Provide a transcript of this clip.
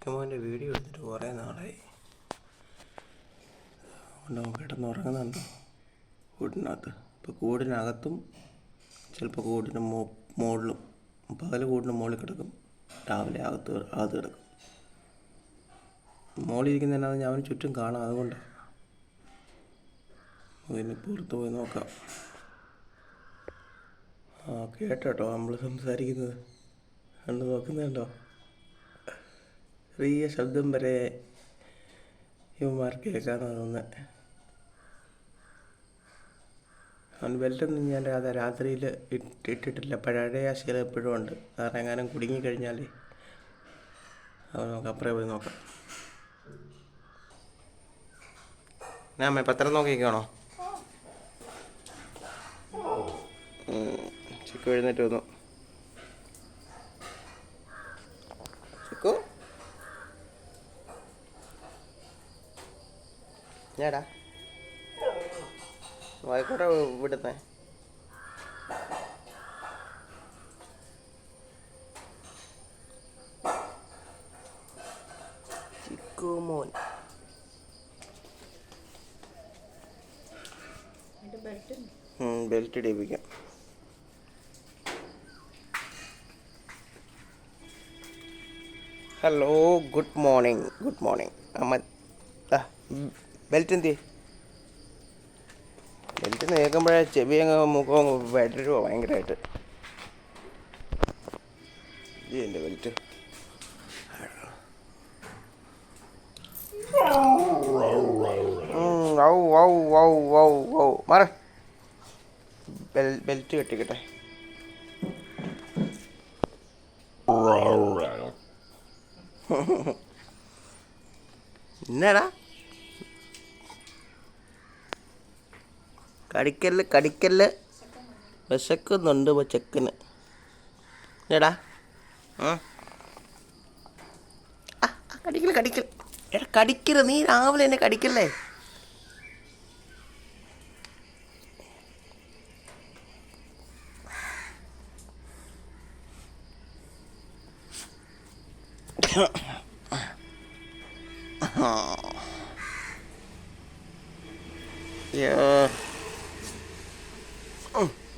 ചിക്കമോന്റെ video എടുത്തിട്ട് കുറേ നാളായി. അതുകൊണ്ട് നമുക്ക് കിടന്നുറങ്ങുന്നുണ്ടോ. കൂടിനകത്ത് ഇപ്പോൾ കൂടിനകത്തും ചിലപ്പോൾ കൂടിന്റെ മോ മുകളിലും പകൽ കൂടിന്റെ മുകളിൽ കിടക്കും. രാവിലെ അകത്ത് അകത്ത് കിടക്കും. മുകളിലിരിക്കുന്ന എന്നാന്ന് ഞാൻ അവന് ചുറ്റും കാണാം. അതുകൊണ്ടാണ് അതിന് പുറത്ത് പോയി നോക്കാം. ആ കേട്ടോ. നമ്മൾ സംസാരിക്കുന്നത്. കണ്ട് നോക്കുന്നുണ്ടോ? ചെറിയ ശബ്ദം വരെ ഇവന്മാർ കേൾക്കാന്ന് തോന്നുന്നത് അവൻ ബെൽറ്റൊന്നും ഞാൻ രാധ രാത്രിയിൽ ഇട്ടിട്ടില്ല പഴയ ശീലം എപ്പോഴും ഉണ്ട് കാരണം എങ്ങാനും കുടുങ്ങിക്കഴിഞ്ഞാൽ അവൻ നോക്കാം അപ്പുറേ പോയി നോക്കാം ഞാൻ അമ്മ പത്രം നോക്കിയിരിക്കണോ ചിക്ക് എഴുന്നേറ്റ് വന്നു ചിക്കു ഞാടാ വായിക്കോട്ടെ വിടുന്നേ ചിക്കുമോൻ belt ഇടിപ്പിക്കാം. Hello good morning good morning അമ്മ ബെൽറ്റ് എന്തി ബെൽറ്റ് നേക്കുമ്പോഴേ ചെവി അങ്ങ് മുഖം വെടരുവോ ഭയങ്കരമായിട്ട് എന്റെ ബെൽറ്റ് ഔ ഔ ഔ ഔ ഔ മാറ. Bell belt കെട്ടിക്കട്ടെ. എന്നാടാ? കടിക്കല്ല് കടിക്കല്ല്. വിശക്കുന്നുണ്ട് ചെക്കന്. എടാ. കടിക്കൽ കടിക്കൽ എടാ കടിക്കരുത് നീ രാവിലെ എന്നെ കടിക്കല്ലേ? Yeah. Oh.